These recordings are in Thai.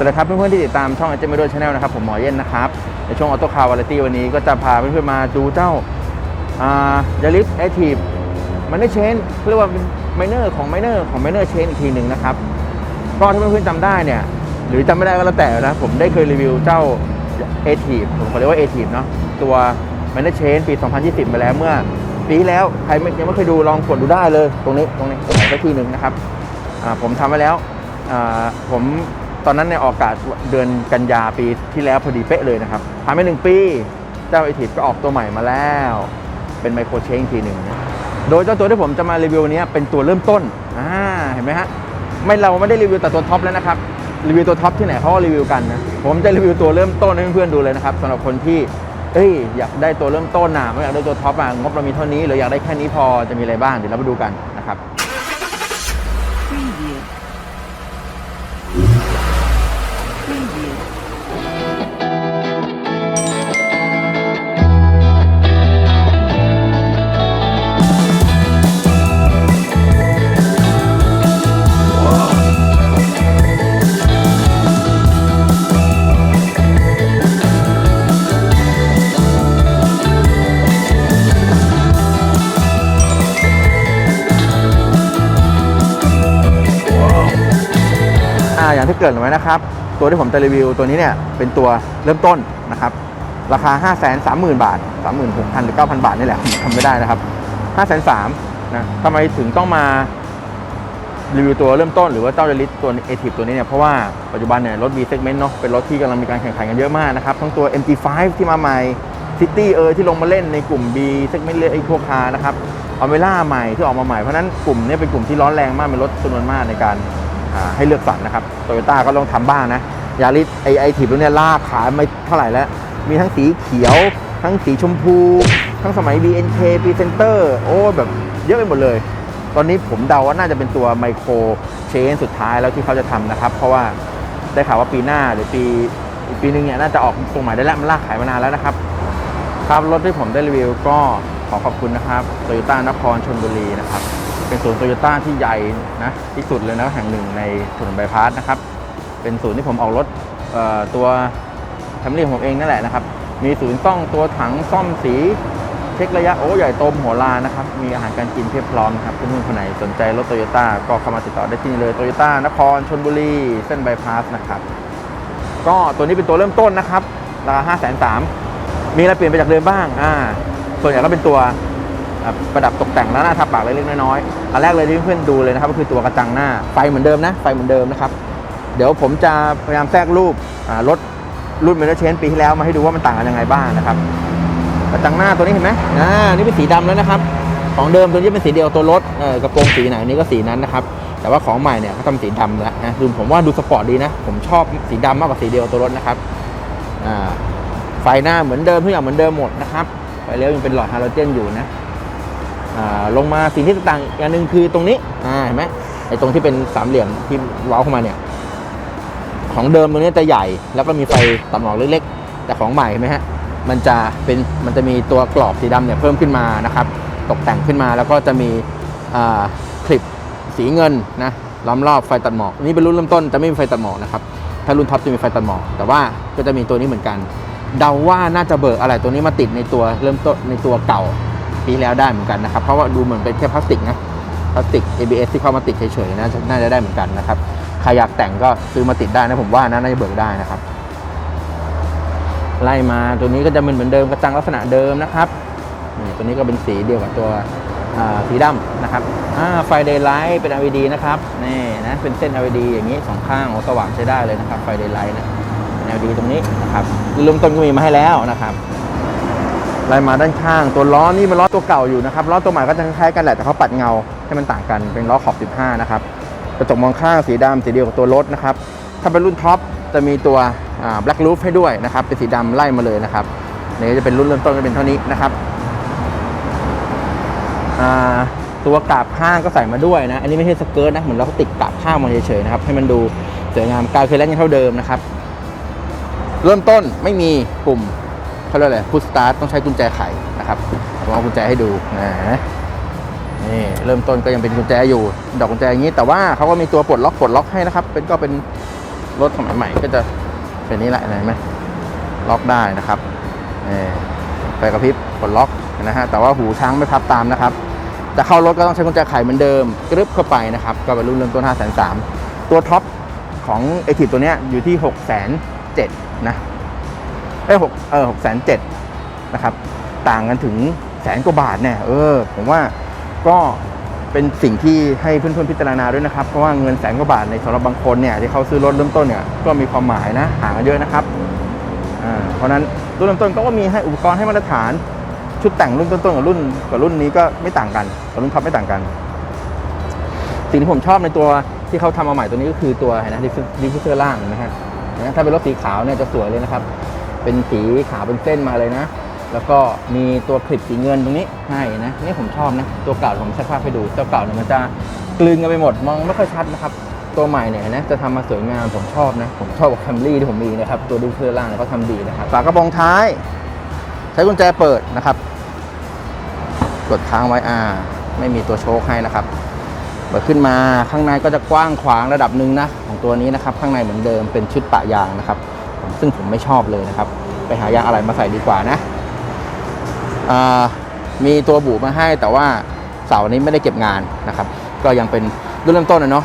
สวัสดีครับเพื่อนๆที่ติดตามช่อง a อเจม d ด c h a n n e l นะครับผมหมอเย็นนะครับในช่วงออโต้คาร์วาไรตี้วันนี้ก็จะพาเพื่อนๆมาดูเจ้ายาริสแอคทีฟมันได้เชนเรียกว่าเป็นไมเนอร์ของไมเนอร์ของไมเนอร์เชนอีกทีหนึ่งนะครับก็ถ้าเพื่อนๆจำได้เนี่ยหรือจำไม่ได้ก็แล้วแต่นะผมได้เคยรีวิวเจ้าเอทีฟผมขอเรียกว่าเอทีฟเนาะตัวไมเนอร์เชนปี 2020 ไปแล้วเมื่อปีแล้วใครยังไม่เคยดูลองกดดูได้เลยตรงนี้ตรงนี้ตรงไหนสักทีหนึ่งนะครับผมทำไว้แล้วผม ตอนนั้นเนี่ยออกอากาศเดือนกันยาปีที่แล้วพอดีเป๊ะเลยนะครับผ่านไปหนึ่งปี เจ้าเอทีฟก็ออกตัวใหม่มาแล้ว เป็นไมโครเชนทีหนึ่งโดยเจ้าตัวที่ผมจะมารีวิวนี้เป็นตัวเริ่มต้นอ่าเห็นไหมฮะไม่เราไม่ได้รีวิวแต่ตัวท็อปแล้วนะครับรีวิวตัวท็อปที่ไหนเขาก็รีวิวกันนะผมจะรีวิวตัวเริ่มต้นให้เพื่อนๆดูเลยนะครับสำหรับคนที่เอ้ยอยากได้ตัวเริ่มต้นนะไม่อยากได้ตัวท็อปอะงบเรามีเท่านี้หรืออยากได้แค่นี้พอจะมีอะไรบ้างเดี๋ยวเราไปดูกันนะครับ อย่างที่เกิดไว้นะครับ ตัวที่ผมจะรีวิวตัวนี้เนี่ยเป็นตัวเริ่มต้นนะครับ ราคา 5 3 0 0 0 0 บาท 36,000 หรือ 9,000 บาทนี่แหละผมทำไม่ได้นะครับ 5 3 0 0 0นะทำไมถึงต้องมารีวิวตัวเริ่มต้นหรือว่าเจ้าเดลิสตัวเอทีฟตัวนี้เนี่ย เพราะว่าปัจจุบันเนี่ยรถ B segment เนาะเป็นรถที่กำลังมีการแข่งขันกันเยอะมากนะครับ ทั้งตัว MG5 ที่มาใหม่ City เออที่ลงมาเล่นในกลุ่ม B segment เลยไอ้พวกคานะครับอเมล่าใหม่ที่ออกมาใหม่ เพราะนั้นกลุ่มเนี้เป็นกลุ่มที่ร้อนแรงมากเป็นรถจำนวนมากในการ ให้เลือกสรรนะครับโตโยต้าก็ลองทำบ้างนะยาริสไอไอทีตัวเนี้ยลากขายไม่เท่าไหร่แล้ว มีทั้งสีเขียว ทั้งสีชมพู ทั้งสมัย BNK Presenter โอ้แบบเยอะไปหมดเลย ตอนนี้ผมเดาว่าน่าจะเป็นตัวไมโครเชนสุดท้ายแล้วที่เขาจะทำนะครับ เพราะว่าได้ข่าวว่าปีหน้าหรือปีอีกปีนึงเนี่ยน่าจะออกทรงใหม่ได้แล้วมันลากขายมานานแล้วนะครับ ครับรถที่ผมได้รีวิวก็ขอขอบคุณนะครับโตโยต้านครชนบุรีนะครับ เป็นศูนย์โตโยต้าที่ใหญ่นะที่สุดเลยนะแห่งหนึ่งในถนนบายพาสนะครับ เป็นศูนย์ที่ผมออกรถตัวแคมรี่ของผมเองนั่นแหละนะครับ มีศูนย์ซ่อมตัวถังซ่อมสีเช็คระยะโอ้ใหญ่โตมโหฬารนะครับ มีอาหารการกินเพียบพร้อมนะครับเพื่อนๆคนไหนสนใจรถโตโยต้าก็เข้ามาติดต่อได้ที่นี่เลยโตโยต้านครชนบุรี เส้นบายพาสนะครับก็ตัวนี้เป็นตัวเริ่มต้นนะครับราคา5 3 0 0 0มีอะไรเปลี่ยนไปจากเดิมบ้างอ่าส่วนใหญ่ก็เป็นตัว ประดับตกแต่งแล้วหน้าทับปากเล็กๆน้อยๆอันแรกเลยที่เพื่อนๆดูเลยนะครับ ก็คือตัวกระจังหน้าไฟเหมือนเดิมนะไฟเหมือนเดิมนะครับ เดี๋ยวผมจะพยายามแทรกรูปรถรุ่นเมทัลเชนปีที่แล้วมาให้ดูว่ามันต่างกันยังไงบ้างนะครับกระจังหน้าตัวนี้เห็นไหมอ่านี่เป็นสีดำแล้วนะครับ ของเดิมตัวนี้เป็นสีเดียวตัวรถกระโปรงสีไหนนี่ก็สีนั้นนะครับแต่ว่าของใหม่เนี่ยเขาทำสีดำแล้วนะดูผมว่าดูสปอร์ตดีนะ ผมชอบสีดำมากกว่าสีเดียวตัวรถนะครับอ่าไฟหน้าเหมือนเดิมทุกอย่างเหมือนเดิมหมดนะครับไฟเลี้ยวยังเป็นหลอดฮาโลเจนอยู่นะ ลงมาสิ่งที่ต่างอีกอย่างหนึ่งคือตรงนี้อ่าเห็นไหมไอ้ตรงที่เป็นสามเหลี่ยมที่เว้าเข้ามาเนี่ย ของเดิมตัวนี้จะใหญ่ แล้วก็มีไฟตัดหมอกเล็กๆ แต่ของใหม่เห็นไหมฮะมันจะเป็นมันจะมีตัวกรอบสีดำเนี่ยเพิ่มขึ้นมานะครับ ตกแต่งขึ้นมาแล้วก็จะมีคลิปสีเงินนะล้อมรอบไฟตัดหมอกนี่เป็นรุ่นเริ่มต้นจะไม่มีไฟตัดหมอกนะครับถ้ารุ่นท็อปจะมีไฟตัดหมอกแต่ว่าก็จะมีตัวนี้เหมือนกัน เดาว่าน่าจะเบิกอะไรตัวนี้มาติดในตัวเริ่มต้นในตัวเก่า ปีที่แล้วได้เหมือนกันนะครับ เพราะว่าดูเหมือนเป็นแค่พลาสติกนะพลาสติก ABS ที่เข้ามาติดเฉยๆนะน่าจะได้เหมือนกันนะครับใครอยากแต่งก็ซื้อมาติดได้นะผมว่านะน่าจะเบิกได้นะครับ ไล่มาตัวนี้ก็จะเป็นเหมือนเดิมกระจังลักษณะเดิมนะครับนี่ตัวนี้ก็เป็นสีเดียวกับตัวสีดำนะครับไฟเดย์ไลท์เป็น LED นะครับนี่นะเป็นเส้น LED อย่างนี้สองข้างโอ้สว่างใช้ได้เลยนะครับไฟเดย์ไลท์นะ LED ตรงนี้นะครับริ่มต้นก็มีมาให้แล้วนะครับ ไล่มาด้านข้าง ตัวล้อนี่เป็นล้อตัวเก่าอยู่นะครับล้อตัวใหม่ก็จะคล้ายกันแหละแต่เขาปัดเงาให้มันต่างกันเป็นล้อขอบ 15 นะครับกระจกมองข้างสีดำสีเดียวกับตัวรถนะครับถ้าเป็นรุ่นท็อปจะมีตัวอ่า black roof ให้ด้วยนะครับเป็นสีดำไล่มาเลยนะครับนี่จะเป็นรุ่นเริ่มต้นจะเป็นเท่านี้นะครับอ่าตัวกาบข้างก็ใส่มาด้วยนะอันนี้ไม่ใช่สเกิร์ตนะเหมือนเราติดกาบข้างมาเฉยๆนะครับให้มันดูสวยงามการเคยเล่นยังเท่าเดิมนะครับ เริ่มต้นไม่มีปุ่ม เขาเรียกอะไรพุชสตาร์ทต้องใช้กุญแจไขนะครับผมเอากุญแจให้ดูนะนี่เริ่มต้นก็ยังเป็นกุญแจอยู่ ดอกกุญแจอย่างนี้ แต่ว่าเขาก็มีตัวปลดล็อกปลดล็อกให้นะครับ เป็นก็เป็นรถสมัยใหม่ก็จะเป็นนี้แหละเห็นไหมล็อกได้นะครับไฟกระพริบกดล็อกนะฮะแต่ว่าหูช้างไม่พับตามนะครับจะเข้ารถก็ต้องใช้กุญแจไขเหมือนเดิมกรึบเข้าไปนะครับ ก็เป็นรุ่นเริ่มต้น5 3 0 0 0ตัวท็อปของเอทีตัวเนี้ยอยู่ที่6 7 0 0 0นะ เอ้หกเออหกแสนเจ็ดนะครับ ต่างกันถึงแสนกว่าบาทเนี่ยเออ ผมว่าก็เป็นสิ่งที่ให้เพื่อนๆพิจารณาด้วยนะครับ เพราะว่าเงินแสนกว่าบาทในสำหรับบางคนเนี่ยที่เขาซื้อรถเริ่มต้นเนี่ยก็มีความหมายนะห่างกันเยอะนะครับอ่าเพราะนั้นรุ่นเริ่มต้นก็มีให้อุปกรณ์ให้มาตรฐาน ชุดแต่งรุ่นต้นๆกับรุ่นกับรุ่นนี้ก็ไม่ต่างกันกับรุ่นท็อปไม่ต่างกัน สิ่งที่ผมชอบในตัวที่เขาทำมาใหม่ตัวนี้ก็คือตัวนะดิฟฟิวเซอร์ล่างนะฮะนะถ้าเป็นรถสีขาวเนี่ยจะสวยเลยนะครับ เป็นสีขาวเป็นเส้นมาเลยนะ แล้วก็มีตัวคลิปสีเงินตรงนี้ให้นะนี่ผมชอบนะ ตัวเก่าผมชักภาพให้ดูตัวเก่าเนี่ยมันจะกลืนกันไปหมดมองไม่ค่อยชัดนะครับ ตัวใหม่เนี่ยนะจะทำมาสวยงามผมชอบนะ ผมชอบกับแคมรี่ที่ผมมีนะครับตัวดิฟฟิวเซอร์ล่างเนี่ยเขาทำดีนะครับฝากระโปรงท้าย ใช้กุญแจเปิดนะครับ กดค้างไว้อ่าไม่มีตัวโชคให้นะครับเปิดขึ้นมาข้างในก็จะกว้างขวางระดับหนึ่งนะของตัวนี้นะครับ ข้างในเหมือนเดิมเป็นชุดปะยางนะครับ ซึ่งผมไม่ชอบเลยนะครับ ไปหายางอะไรมาใส่ดีกว่านะมีตัวบุมาให้แต่ว่าเสาร์นี้ไม่ได้เก็บงานนะครับ ก็ยังเป็นรุ่นเริ่มต้นนะเนาะ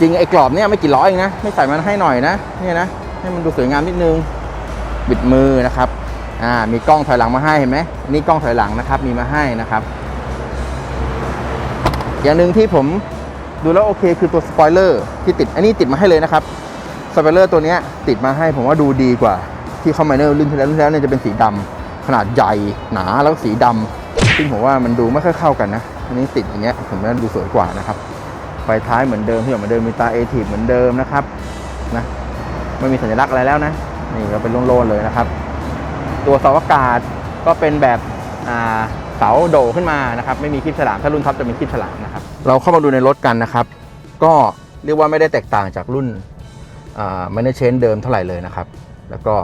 จริงไอ้กรอบเนี่ยไม่กี่ร้อยเองนะไม่ใส่มันให้หน่อยนะเนี่ยนะให้มันดูสวยงามนิดนึงบิดมือนะครับอ่ามีกล้องถอยหลังมาให้เห็นไหมนี่กล้องถอยหลังนะครับ มีมาให้นะครับ อย่างหนึ่งที่ผมดูแล้วโอเคคือตัวสปอยเลอร์ที่ติดอันนี้ติดมาให้เลยนะครับ สปอยเลอร์ตัวนี้ติดมาให้ผมว่าดูดีกว่า ที่เขาไมเนอร์รุ่นที่แล้วรุ่นที่แล้วเนี่ยจะเป็นสีดำขนาดใหญ่หนาแล้วก็สีดำซึ่งผมว่ามันดูไม่ค่อยเข้ากันนะอันนี้ติดอย่างเงี้ยผมว่าดูสวยกว่านะครับไฟท้ายเหมือนเดิมที่เหมือนเดิมมีตาเอทีเหมือนเดิมนะครับนะไม่มีสัญลักษณ์อะไรแล้วนะนี่ก็เป็นโล่งๆเลยนะครับ ตัวเสาอากาศก็เป็นแบบอ่าเสาโดขึ้นมานะครับ ไม่มีคลิปฉลามถ้ารุ่นท็อปจะมีคลิปฉลามนะครับ เราเข้ามาดูในรถกันนะครับ ก็เรียกว่าไม่ได้แตกต่างจากรุ่น ไม่ได้เชนเดิมเท่าไหร่เลยนะครับ แล้วก็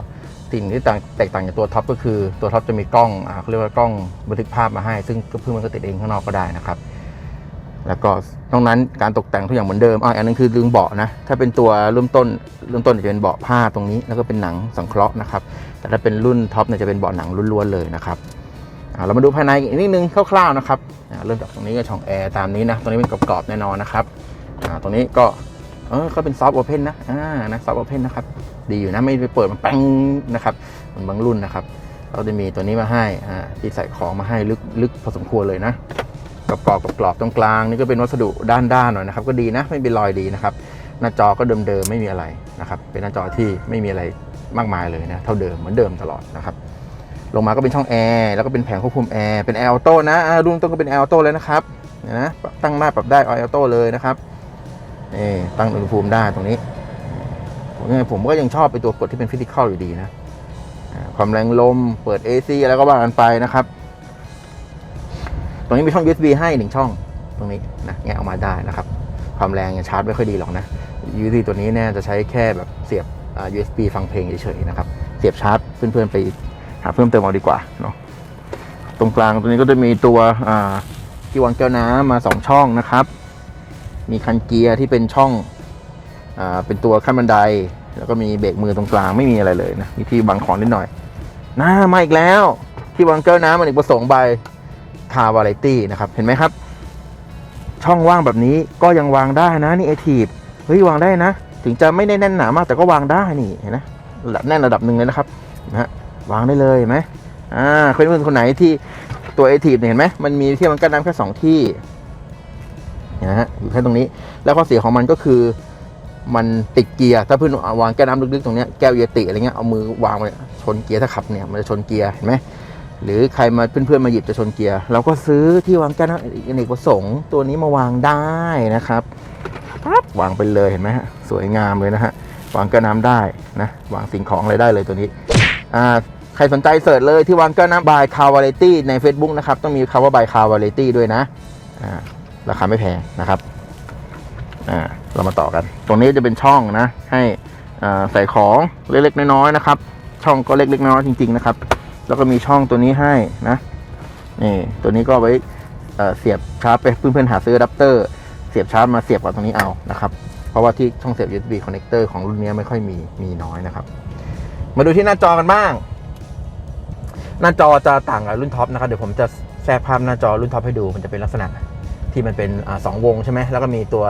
สิ่งที่แตกต่างจากตัวท็อปก็คือตัวท็อปจะมีกล้องอเขาเรียกว่ากล้องบันทึกภาพมาให้ ซึ่งก็เพิ่งมันก็ติดเองข้างนอกก็ได้นะครับ แล้วก็นอกนั้นการตกแต่งทุกอย่างเหมือนเดิมอ่าอันนั้นคือดึงเบาะนะ ถ้าเป็นตัวเริ่มต้นเริ่มต้นจะเป็นเบาะผ้าตรงนี้ แล้วก็เป็นหนังสังเคราะห์นะครับ แต่ถ้าเป็นรุ่นท็อปเนี่ยจะเป็นเบาะหนังล้วนๆเลยนะครับเรามาดูภายในอีกนิดนึงคร่าวๆนะครับเริ่มจากตรงนี้ก็ช่องแอร์ตามนี้นะตรงนี้เป็นกรอบๆแน่นอนนะครับตรงนี้ก็ เออก็เป็นซอฟต์โอเพนนะอ่านะซอฟต์โอเพนนะครับ ดีอยู่นะไม่ไปเปิดมันแป้งนะครับเหมือนบางรุ่นนะครับ เราจะมีตัวนี้มาให้อ่าที่ใส่ของมาให้ลึกลึกพอสมควรเลยนะกรอบกรอบกรอบตรงกลางนี่ก็เป็นวัสดุด้านด้านๆหน่อยนะครับ ก็ดีนะไม่เป็นรอยดีนะครับ หน้าจอก็เดิมๆไม่มีอะไรนะครับ เป็นหน้าจอที่ไม่มีอะไรมากมายเลยนะเท่าเดิมเหมือนเดิมตลอดนะครับลงมาก็เป็นช่องแอร์แล้วก็เป็นแผงควบคุมแอร์เป็นแอร์ออโต้นะอ่ารุ่นต้นก็เป็นแอร์ออโต้เลยนะครับนะตั้งหน้าปรับได้ออโต้เลยนะครับ นี่ตั้งอุณหภูมิได้ตรงนี้ผมยังไงผมก็ยังชอบไปตัวกดที่เป็นฟิสิกอลอยู่ดีนะความแรงลมเปิด AC อะไรก็ว่ากันไปนะครับ ตรงนี้มีช่อง USB ให้หนึ่งช่องตรงนี้นะแงะออกมาได้นะครับ ความแรงชาร์จไม่ค่อยดีหรอกนะ USB ตัวนี้เนี่ยจะใช้แค่แบบเสียบ USB ฟังเพลงเฉยๆนะครับ เสียบชาร์จเพื่อนๆไปหาเพิ่มเติมเอาดีกว่าเนาะตรงกลางตรงนี้ก็จะมีตัวที่วางแก้วน้ำมา 2 ช่องนะครับ มีคันเกียร์ที่เป็นช่องอ่าเป็นตัวขั้นบันได แล้วก็มีเบรกมือตรงกลางไม่มีอะไรเลยนะมีที่วางของนิดหน่อยน่ามาอีกแล้ว ที่วางแก้วน้ำมันอีกประสงค์ใบคาวาไรตี้นะครับเห็นไหมครับ ช่องว่างแบบนี้ก็ยังวางได้นะนี่เอทีฟเฮ้ยวางได้นะ ถึงจะไม่ได้แน่นหนามากแต่ก็วางได้นี่เห็นไหมระดับแน่นระดับหนึ่งเลยนะครับนะฮะวางได้เลยเห็นไหมอ่าเพื่อนๆคนไหนที่ตัวเอทีฟเนี่ยเห็นไหมมันมีที่มันกั้นน้ำแค่สองที่ นะฮะอยู่แค่ตรงนี้ แล้วข้อเสียของมันก็คือมันติดเกียร์ ถ้าเพื่อนวางแก้วน้ำลึกๆตรงนี้แก้วเยติอะไรเงี้ยเอามือวางไปชนเกียร์ถ้าขับเนี่ยมันจะชนเกียร์เห็นไหมหรือใครมาเพื่อนๆมาหยิบจะชนเกียร์เราก็ซื้อที่วางแก้วน้ำอเนกประสงค์ตัวนี้มาวางได้นะครับปั๊บวางไปเลยเห็นไหมฮะสวยงามเลยนะฮะวางแก้วน้ำได้นะวางสิ่งของอะไรได้เลยตัวนี้อ่าใครสนใจเสิร์ชเลยที่วางแก้วน้ำบายคาวาเลตี้ใน Facebook นะครับต้องมีคำว่าบายคาวาเลตี้ด้วยนะอ่า ราคาไม่แพงนะครับอ่าเรามาต่อกัน ตรงนี้จะเป็นช่องนะ ให้ใส่ของเล็กๆน้อยๆนะครับ ช่องก็เล็กๆน้อยๆจริง ๆ นะครับ แล้วก็มีช่องตัวนี้ให้นะนี่ตัวนี้ก็ไว้เสียบชาร์จไปเพื่อนๆหาซื้ออะแดปเตอร์เสียบชาร์จมาเสียบกับตรงนี้เอานะครับ เพราะว่าที่ช่องเสียบ USB connector ของรุ่นนี้ไม่ค่อยมีมีน้อยนะครับ มาดูที่หน้าจอกันบ้าง หน้าจอจะต่างกับรุ่นท็อปนะครับ เดี๋ยวผมจะแทรกภาพหน้าจอรุ่นท็อปให้ดูมันจะเป็นลักษณะ ที่มันเป็นอสองวงใช่ไหมแล้วก็มีตัว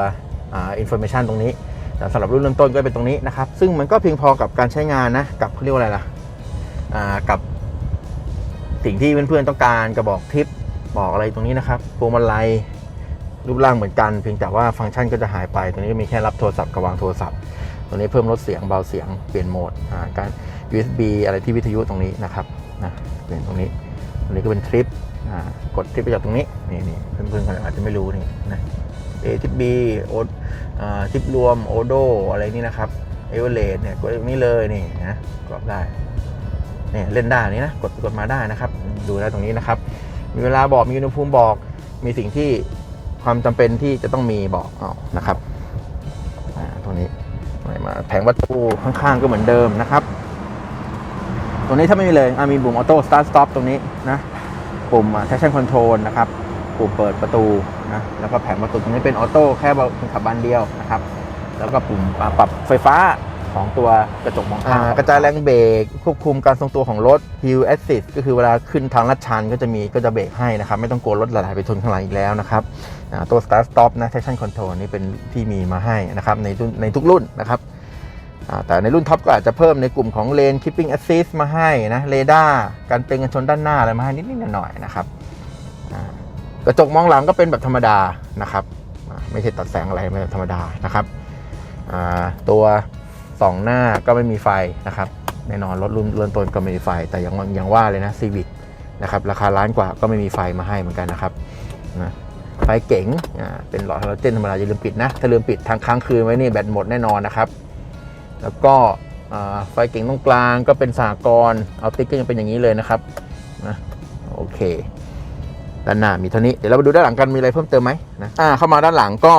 อินโฟเมชันตรงนี้แต่สำหรับรุ่นเริ่มต้นก็เป็นตรงนี้นะครับ ซึ่งมันก็เพียงพอกับการใช้งานนะ กับเขาเรียกว่าอะไรล่ะกับสิ่งที่เพื่อนๆต้องการกระบอกทิปบอกอะไรตรงนี้นะครับพวงมาลัยรูปร่างเหมือนกัน เพียงแต่ว่าฟังก์ชันก็จะหายไปตรงนี้ก็มีแค่รับโทรศัพท์กับวางโทรศัพท์ ตรงนี้เพิ่มลดเสียงเบาเสียงเปลี่ยนโหมดอ่าการ USB อะไรที่วิทยุตรงนี้นะครับนะเปลี่ยนตรงนี้ตรงนี้ก็เป็นทริป กดทริปไปจากตรงนี้นี่นี่เพื่อนๆอาจจะไม่รู้นี่นะ A ทริป B โอทิปรวมโอโดอะไรนี่นะครับเอเวอเรสเนี่ยกดตรงนี้เลยนี่นะกดได้เนี่ยเล่นได้นี่นะกดกดมาได้นะครับ ดูได้ตรงนี้นะครับ มีเวลาบอกมีอุณหภูมิบอกมีสิ่งที่ความจำเป็นที่จะต้องมีบอกเอานะครับอ่าตรงนี้มาแผงวัตถุข้างๆก็เหมือนเดิมนะครับ ตรงนี้ถ้าไม่มีเลยอะมีปุ่มออโต้สตาร์ทสต็อปตรงนี้นะ ปุ่มอะ traction control นะครับปุ่มเปิดประตูนะแล้วก็แผงประตูตรงนี้เป็นออโต้แค่คนขับบานเดียวนะครับแล้วก็ปุ่มปรับไฟฟ้าของตัวกระจกมองข้างกระจายแรงเบรกควบคุมการทรงตัวของรถ hill assist ก็คือเวลาขึ้นทางลาดชันก็จะมีก็จะเบรกให้นะครับ ไม่ต้องกลัวรถหลายไปชนข้างหลังอีกแล้วนะครับตัว start stop นะ traction control นี่เป็นที่มีมาให้นะครับในรุ่นในทุกรุ่นนะครับ แต่ในรุ่นท็อปก็อาจจะเพิ่มในกลุ่มของเลน keeping assist มาให้นะเรดาร์การเตือนกันชนด้านหน้าอะไรมาให้นิดๆหน่อยๆนะครับกระจกมองหลังก็เป็นแบบธรรมดานะครับไม่ใช่ตัดแสงอะไรเป็นแบบธรรมดานะครับตัวสองหน้าก็ไม่มีไฟนะครับแน่นอนรถรุ่นเริ่มต้นก็ไม่มีไฟ แต่ยังยังว่าเลยนะซีวิ c นะครับราคาล้านกว่าก็ไม่มีไฟมาให้เหมือนกันนะครับนะไฟเก๋งเป็นหลอดฮาโลเจนธรรมดาอย่าลืมปิดนะ ถ้าลืมปิดทางค้างคืนไว้นี่แบตหมดแน่นอนนะครับ แล้วก็ไฟเก่งตรงกลางก็เป็นสากรเอาติ๊กก็ยังเป็นอย่างนี้เลยนะครับนะโอเคด้านหน้ามีเท่านี้เดี๋ยวเราไปดูด้านหลังกันมีอะไรเพิ่มเติมไหมนะอ่าเข้ามาด้านหลังก็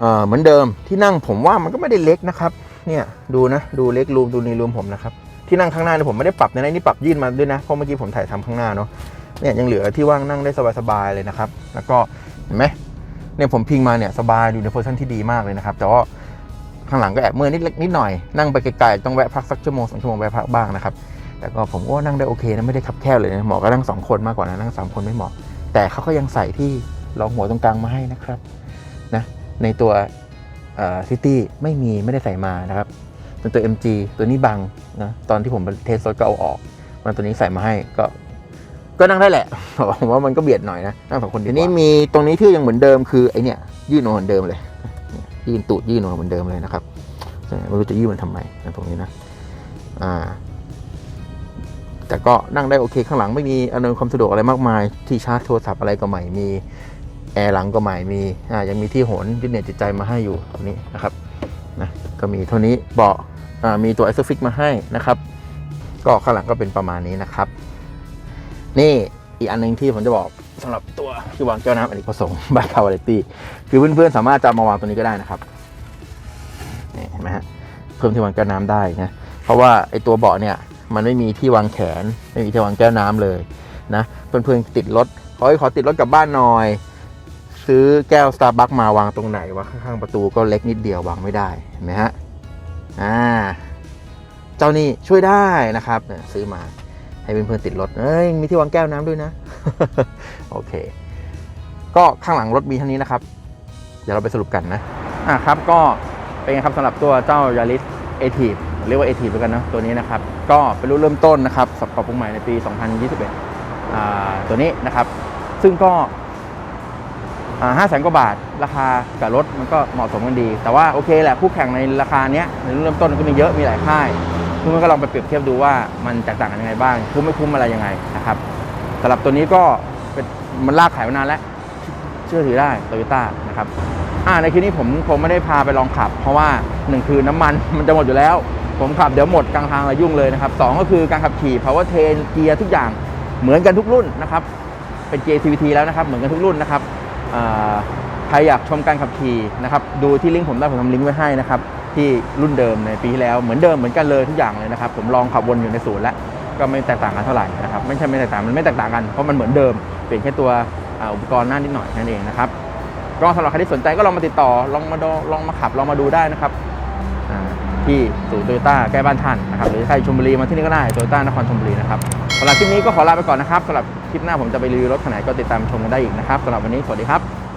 เอ่อเหมือนเดิมที่นั่งผมว่ามันก็ไม่ได้เล็กนะครับเนี่ยดูนะดูเล็กรูมดูในรูมผมนะครับที่นั่งข้างหน้าเนี่ยผมไม่ได้ปรับในนี่ปรับยื่นมาด้วยนะเพราะเมื่อกี้ผมถ่ายทำข้างหน้าเนาะเนี่ยยังเหลือที่ว่างนั่งได้สบายๆเลยนะครับ แล้วก็เห็นไหมเนี่ยผมพิงมาเนี่ยสบายอยู่ในโพสชั่นที่ดีมากเลยนะครับ แต่ว่า ข้างหลังก็แอบเมื่อนิดเล็กนิดหน่อยนั่งไปไกลๆต้องแวะพักสักชั่วโมงสองชั่วโมงแวะพักบ้างนะครับแต่ก็ผมก็ว่านั่งได้โอเคนะไม่ได้คับแคบเลยนะเหมาะกับนั่งสองคนมากกว่านะนั่งสามคนไม่เหมาะ แต่เขาก็ยังใส่ที่รองหัวตรงกลางมาให้นะครับนะในตัวซิตี้ไม่มีไม่ได้ใส่มานะครับส่วนตัว MG ตัวนี้บังนะตอนที่ผมเทสรถก็เอาออกมันตัวนี้ใส่มาให้ก็ก็นั่งได้แหละผมว่ามันก็เบียดหน่อยนะนั่งสองคนดีกว่าทีนี้มีตรงนี้ที่ยังเหมือนเดิมคือไอเนี่ยยื่นออกเหมือนเดิมเลย ยื่นตูดยื่นออกมาเหมือนเดิมเลยนะครับไม่รู้จะยื่นมันทำไมนะตรงนี้นะอ่าแต่ก็นั่งได้โอเคข้างหลังไม่มีอำนวยความสะดวกอะไรมากมาย ที่ชาร์จโทรศัพท์อะไรก็ใหม่มีแอร์หลังก็ใหม่มีอ่ายังมีที่โหนยึดเหนี่ยจิตใจมาให้อยู่ตรงนี้นะครับนะก็มีเท่านี้เบาะอ่ามีตัวไอซ์ฟิกมาให้นะครับ ก็ข้างหลังก็เป็นประมาณนี้นะครับ นี่อีกอันหนึ่งที่ผมจะบอก สำหรับตัวที่วางแก้วน้ำอเนกประสงค์บายคาวาเลตี้คือเพื่อนๆสามารถจะมาวางตัวนี้ก็ได้นะครับนี่เห็นไหมฮะเพิ่มที่วางแก้วน้ำได้นะเพราะว่าไอตัวเบาะเนี่ยมันไม่มีที่วางแขนไม่มีที่วางแก้วน้ำเลยนะเพื่อนๆติดรถขอ้ขอติดรถกลับบ้านหน่อย ซื้อแก้วสตาร์บัคมาวางตรงไหนวะข้างๆประตูก็เล็กนิดเดียววางไม่ได้เห็นไหมฮะอ่าเจ้านี่ช่วยได้นะครับเนี่ยซื้อมาให้เพื่อนๆติดรถเอ้ยมีที่วางแก้วน้ำด้วยนะ โอเค ก็ข้างหลังรถมีเท่านี้นะครับ เดี๋ยวเราไปสรุปกันนะ อะครับก็เป็นไงครับสำหรับตัวเจ้ายาริสเอทีฟเรียกว่าเอทีฟแล้วกันเนอะตัวนี้นะครับ ก็เป็นรุ่นเริ่มต้นนะครับสับปรับปรุงใหม่ในปี 2021อ่าตัวนี้นะครับ ซึ่งก็ห้าแสนกว่าบาทราคากับรถมันก็เหมาะสมกันดี แต่ว่าโอเคแหละคู่แข่งในราคาเนี้ยในรุ่นเริ่มต้นก็มีเยอะมีหลายค่ายคุณก็ลองไปเปรียบเทียบดูว่ามันแตกต่างกันยังไงบ้างคุ้มไม่คุ้มอะไรยังไงนะครับ สำหรับตัวนี้ก็มันลากขายมานานแล้ว เชื่อถือได้โตโยต้านะครับอ่าในคลิปนี้ผมคงไม่ได้พาไปลองขับ เพราะว่าหนึ่งคือน้ำมันมันจะหมดอยู่แล้ว ผมขับเดี๋ยวหมดกลางทางเลยยุ่งเลยนะครับสองก็คือการขับขี่ power train เกียร์ทุกอย่างเหมือนกันทุกรุ่นนะครับเป็นเกียร์ CVT แล้วนะครับ เหมือนกันทุกรุ่นนะครับใครอยากชมการขับขี่นะครับ ดูที่ลิงก์ผมได้ผมทำลิงก์ไว้ให้นะครับ ที่รุ่นเดิมในปีที่แล้วเหมือนเดิมเหมือนกันเลยทุกอย่างเลยนะครับ ผมลองขับวนอยู่ในศูนย์แล้ว ก็ไม่แตกต่างกันเท่าไหร่นะครับไม่ใช่ไม่แตกต่างมันไม่แตกต่างกันเพราะมันเหมือนเดิมเปลี่ยนแค่ตัวอุปกรณ์หน้านิดหน่อยนั่นเองนะครับก็สำหรับใครที่สนใจก็ลองมาติดต่อลองมาลองมาขับลองมาดูได้นะครับที่ศูนย์โตโยต้าใกล้บ้านท่านนะครับหรือใครชลบุรีมาที่นี่ก็ได้โตโยต้านครชลบุรีนะครับสำหรับคลิปนี้ก็ขอลาไปก่อนนะครับสำหรับคลิปหน้าผมจะไปรีวิวรถคันไหนก็ติดตามชมกันได้อีกนะครับสำหรับวันนี้สวัสดีครับ